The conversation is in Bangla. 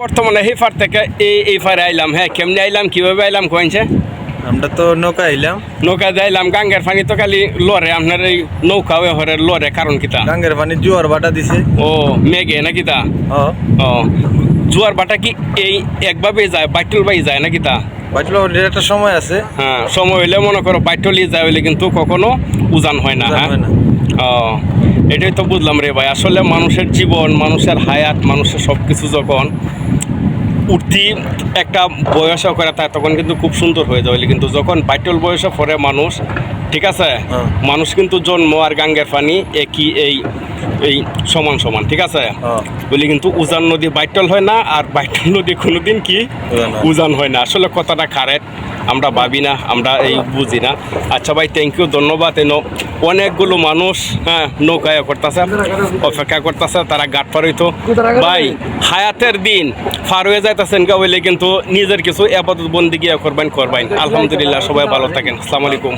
বর্তমানে এই ফার থেকে এই এই ফারে আইলাম হ্যাঁ কেমনি আইলাম কীভাবে আইলাম কইছে আমরা তো নৌকা আইলাম। নৌকা যাইলাম গাঙ্গের পানি তো খালি লরে আপনার এই নৌকা হরে লরে কারণ কিতা গাঙ্গের পানি জোয়ার বাটা দিছে। ও মেঘে না কিতা ও। ও জুয়ার বাটা কি এই একভাবে যায় বাইটুল বাই যায় না কিতা বাটলো একটা সময় আছে। হ্যাঁ সময় হইলে মনে করো বাইটলি যায় হইলে কিন্তু কখনো উজান হয় না হ্যাঁ। ও এটাই তো বুঝলাম রে ভাই আসলে মানুষের জীবন মানুষের হায়াত মানুষের সব কিছু যখন উঠতি একটা বয়সে করে তাই তখন কিন্তু খুব সুন্দর হয়ে যাবে কিন্তু যখন বাইটল বয়সে পরে মানুষ ঠিক আছে হ্যাঁ। মানুষ কিন্তু জন্ম আর গাঙ্গের পানি একই এই এই সমান সমান ঠিক আছে হ্যাঁ। বলি কিন্তু উজান নদী বাইটল হয় না আর বাইটল নদী কোনোদিন কি উজান হয়। না আসলে কথাটা কারেক্ট আমরা ভাবি না আমরা এই বুঝি না আচ্ছা ভাই থ্যাংক ইউ ধন্যবাদ এন অনেকগুলো মানুষ হ্যাঁ নৌকায় করতেছে, অপেক্ষা করতেছে, তারা গাট পার হইতো। ভাই, হায়াতের দিন ফার হয়ে যাইতেছেন গা বলে কিন্তু নিজের কিছু আপাতত বন্দি গিয়ে করবেন করবেন। আলহামদুলিল্লাহ, সবাই ভালো থাকেন। আসসালামু আলাইকুম।